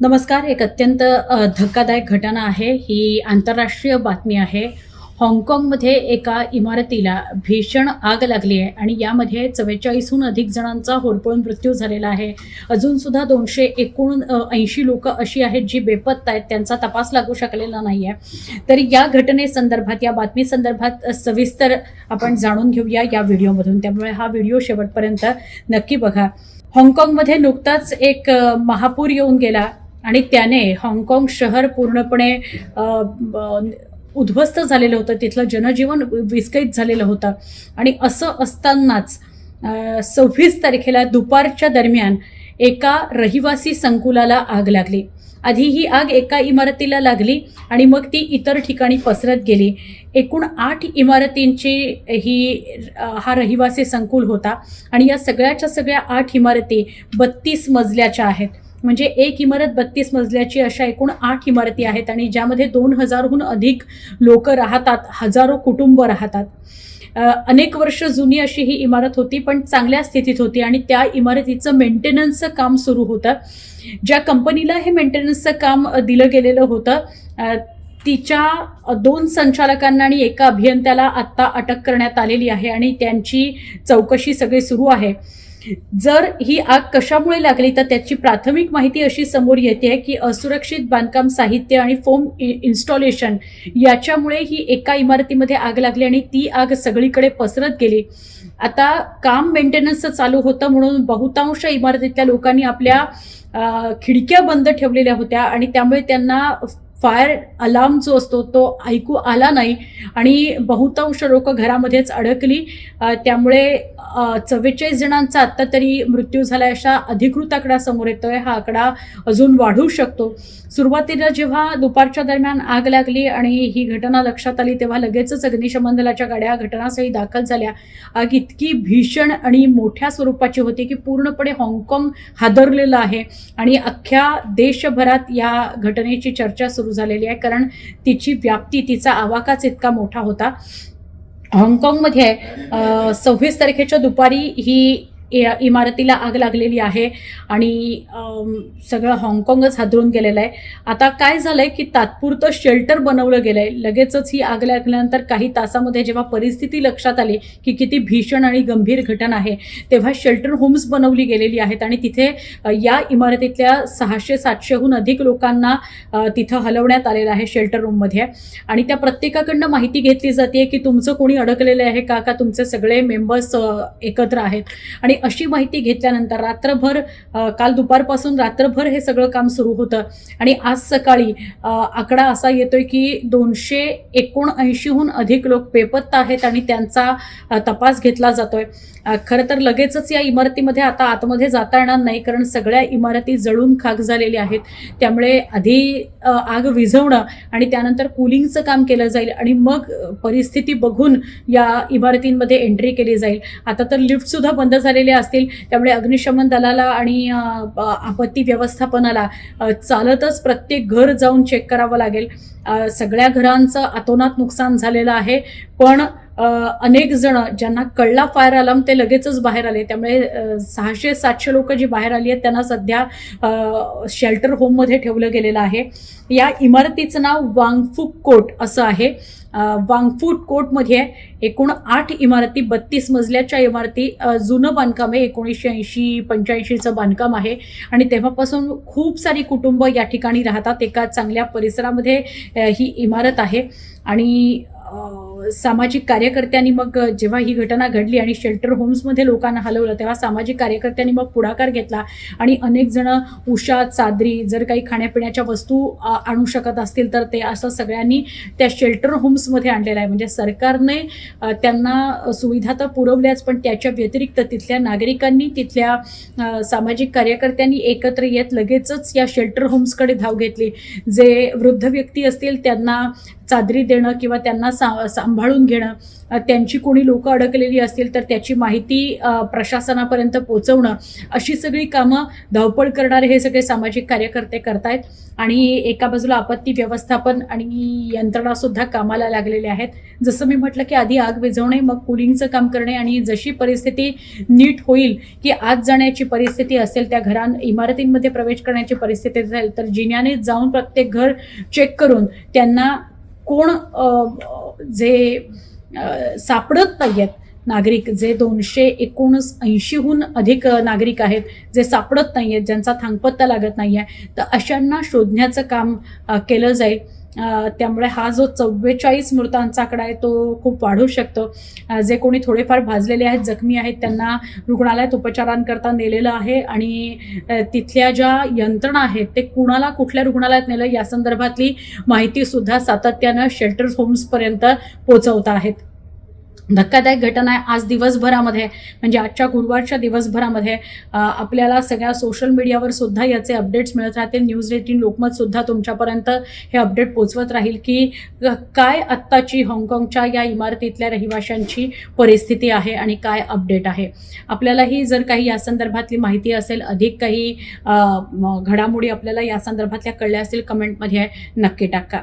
नमस्कार एक अत्यंत धक्कादायक घटना आहे. ही आंतरराष्ट्रीय बातमी आहे. हाँगकाँगमध्ये एका इमारतीला भीषण आग लागली आहे आणि यामध्ये चव्वेचाळीसहून अधिक जणांचा होरपळून मृत्यू झालेला आहे. अजूनसुद्धा दोनशे एकूण ऐंशी लोक अशी आहेत जी बेपत्ता आहेत त्यांचा तपास लागू शकलेला नाही आहे. तर या घटनेसंदर्भात या बातमी संदर्भात सविस्तर आपण जाणून घेऊया या व्हिडिओमधून. त्यामुळे हा व्हिडिओ शेवटपर्यंत नक्की बघा. हाँगकाँगमध्ये नुकताच एक महापूर येऊन गेला. आणि त्याने हाँगकाँग शहर पूर्णपणे उद्ध्वस्त झालेलं होतं. तिथलं जनजीवन विस्कळीत झालेलं होतं. आणि असं असतानाच सव्वीस तारखेला दुपारच्या दरम्यान एका रहिवासी संकुलाला आग लागली. आधी ही आग एका इमारतीला लागली आणि मग ती इतर ठिकाणी पसरत गेली. एकूण आठ इमारतींची ही हा रहिवासी संकुल होता. आणि या सगळ्याच्या सगळ्या आठ इमारती बत्तीस मजल्याच्या आहेत. म्हणजे एक इमारत बत्तीस मजल्याची अशा एकूण आठ इमारती आहेत आणि ज्यामध्ये दोन हजारहून अधिक लोक राहतात हजारो कुटुंब राहतात. अनेक वर्ष जुनी अशी ही इमारत होती पण चांगल्या स्थितीत होती आणि त्या इमारतीचं मेंटेनन्सचं काम सुरू होतं. ज्या कंपनीला हे मेंटेनन्सचं काम दिलं गेलेलं होतं तिच्या दोन संचालकांना आणि एका अभियंत्याला आत्ता अटक करण्यात आलेली आहे आणि त्यांची चौकशी सगळी सुरू आहे. जर ही आग कशामुळे लागली तर त्याची प्राथमिक माहिती अशी समोर येते की असुरक्षित बांधकाम साहित्य आणि फोम इन्स्टॉलेशन याच्यामुळे ही एका इमारतीमध्ये आग लागली आणि ती आग सगळीकडे पसरत गेली. आता काम मेंटेनन्सचं चालू होतं म्हणून बहुतांश इमारतीतल्या लोकांनी आपल्या खिडक्या बंद ठेवलेल्या होत्या आणि त्यामुळे त्यांना फायर अलार्म जो असतो तो ऐकू आला नाही. आणि बहुतांश लोक घरामध्येच अडकली. त्यामुळे चव्वेचाळीस जणांचा आत्ता तरी मृत्यू झाला अशा अधिकृत आकडा समोर येतोय. हा आकडा अजून वाढू शकतो. सुरुवातीला जेव्हा दुपारच्या दरम्यान आग लागली आणि ही घटना लक्षात आली तेव्हा लगेचच अग्निशमन दलाच्या गाड्या घटनास्थळी दाखल झाल्या. आग इतकी भीषण आणि मोठ्या स्वरूपाची होती की पूर्णपणे हाँगकाँग हादरलेलं आहे. आणि अख्ख्या देशभरात या घटनेची चर्चा सुरू झालेली आहे. कारण तिची व्याप्ती तिचा आवाकाच इतका मोठा होता. हाँगकाँगमध्ये सव्वीस तारखेच्या दुपारी ही इमारतीला आग लागलेली आहे आणि सगळं हाँगकाँगच हादरून गेलेलं आहे. आता काय झालं आहे की तात्पुरतं शेल्टर बनवलं गेलं आहे लगेचच ही आग लागल्यानंतर काही तासामध्ये जेव्हा परिस्थिती लक्षात आली की किती भीषण आणि गंभीर घटना आहे तेव्हा शेल्टर होम्स बनवली गेलेली आहेत आणि तिथे या इमारतीतल्या सहाशे सातशेहून अधिक लोकांना तिथं हलवण्यात आलेलं आहे शेल्टर रूममध्ये. आणि त्या प्रत्येकाकडनं माहिती घेतली जाते की तुमचं कोणी अडकलेलं आहे का? का तुमचे सगळे मेंबर्स एकत्र आहेत? आणि अशी माहिती घेतल्यानंतर रात्रभर काल दुपारपासून रात्रभर हे सगळं काम सुरू होतं. आणि आज सकाळी आकडा असा येतोय की दोनशे एकोणऐंशीहून अधिक लोक बेपत्ता आहेत आणि त्यांचा तपास घेतला जातोय. खरं तर लगेचच या इमारतीमध्ये आता आतमध्ये जाता येणार नाही कारण सगळ्या इमारती जळून खाक झालेल्या आहेत. त्यामुळे आधी आग विझवणं आणि त्यानंतर कुलिंगचं काम केलं जाईल आणि मग परिस्थिती बघून या इमारतींमध्ये एंट्री केली जाईल. आता तर लिफ्टसुद्धा बंद झालेल्या असतील. त्यामुळे अग्निशमन दलाला आणि आपत्ती व्यवस्थापनाला चालतच प्रत्येक घर जाऊन चेक करावं लागेल. सगळ्या घरांचं अतोनात नुकसान झालेलं आहे. पण अनेक जण ज्यांना कळला फायर अलार्म ते लगेचच बाहेर आले. त्यामुळे सहाशे सातशे लोक जी बाहेर आली आहेत त्यांना सध्या शेल्टर होममध्ये ठेवलं गेलेलं आहे. या इमारतीचं नाव वांगफुक कोट असं आहे. वांगफूट कोटमध्ये एकूण आठ इमारती बत्तीस मजल्याच्या इमारती जुनं बांधकाम आहे. एकोणीसशे ऐंशी पंच्याऐंशीचं बांधकाम आहे. आणि तेव्हापासून खूप सारी कुटुंब या ठिकाणी राहतात. एका चांगल्या परिसरामध्ये ही इमारत आहे. आणि सामाजिक कार्यकर्त्यांनी मग जेव्हा ही घटना घडली आणि शेल्टर होम्समध्ये लोकांना हलवलं तेव्हा सामाजिक कार्यकर्त्यांनी मग पुढाकार घेतला. आणि अनेक जण उषा चादरी जर काही खाण्यापिण्याच्या वस्तू आणू शकत असतील तर ते असं सगळ्यांनी त्या शेल्टर होम्समध्ये आणलेलं आहे. म्हणजे सरकारने त्यांना सुविधा तर पुरवल्याच पण त्याच्या व्यतिरिक्त तिथल्या नागरिकांनी तिथल्या सामाजिक कार्यकर्त्यांनी एकत्र येत लगेचच या शेल्टर होम्सकडे धाव घेतली. जे वृद्ध व्यक्ती असतील त्यांना चादरी देणं किंवा त्यांना सा सांभाळून घेणं त्यांची कोणी लोकं अडकलेली असतील तर त्याची माहिती प्रशासनापर्यंत पोचवणं अशी सगळी कामं धावपळ करणारे हे सगळे सामाजिक कार्यकर्ते करतायत. आणि एका बाजूला आपत्ती व्यवस्थापन आणि यंत्रणासुद्धा कामाला लागलेल्या आहेत. जसं मी म्हटलं की आधी आग विझवणे मग कुलिंगचं काम करणे आणि जशी परिस्थिती नीट होईल की आत जाण्याची परिस्थिती असेल त्या घरां इमारतींमध्ये प्रवेश करण्याची परिस्थिती असेल तर जिन्याने जाऊन प्रत्येक घर चेक करून त्यांना कोण जे सापडत नाही आहेत नागरिक जे दोनशे एकोणीस ऐंशीहून अधिक नागरिक आहेत जे सापडत नाही आहेत ज्यांचा थांगपत्ता लागत नाही आहे तर अशांना शोधण्याचं काम केलं जाईल. त्यामुळे हा जो चव्वेचाळीस मृतांचा आकडा आहे तो खूप वाढू शकतो. जे कोणी थोडेफार भाजलेले आहेत जखमी आहेत त्यांना रुग्णालयात उपचारांकरता नेलेलं आहे आणि तिथल्या ज्या यंत्रणा आहेत ते कुणाला कुठल्या रुग्णालयात नेलं या संदर्भातली माहितीसुद्धा सातत्यानं शेल्टर होम्सपर्यंत पोहोचवत आहेत. धक्कादायक घटना आहे आज दिवसभरामध्ये म्हणजे आजच्या गुरुवारच्या दिवसभरामध्ये आपल्याला सगळ्या सोशल मीडियावर सुद्धा याचे अपडेट्स मिळत राहतील. न्यूज एटीन लोकमत सुद्धा तुमच्यापर्यंत हे अपडेट पोचवत राहील की काय आत्ताची हाँगकाँगच्या या इमारतीतल्या रहिवाशांची परिस्थिती आहे आणि काय अपडेट आहे. आपल्यालाही जर काही या संदर्भातली माहिती असेल अधिक काही घडामोडी आपल्याला या संदर्भातल्या कळल्या असतील कमेंटमध्ये नक्की टाका.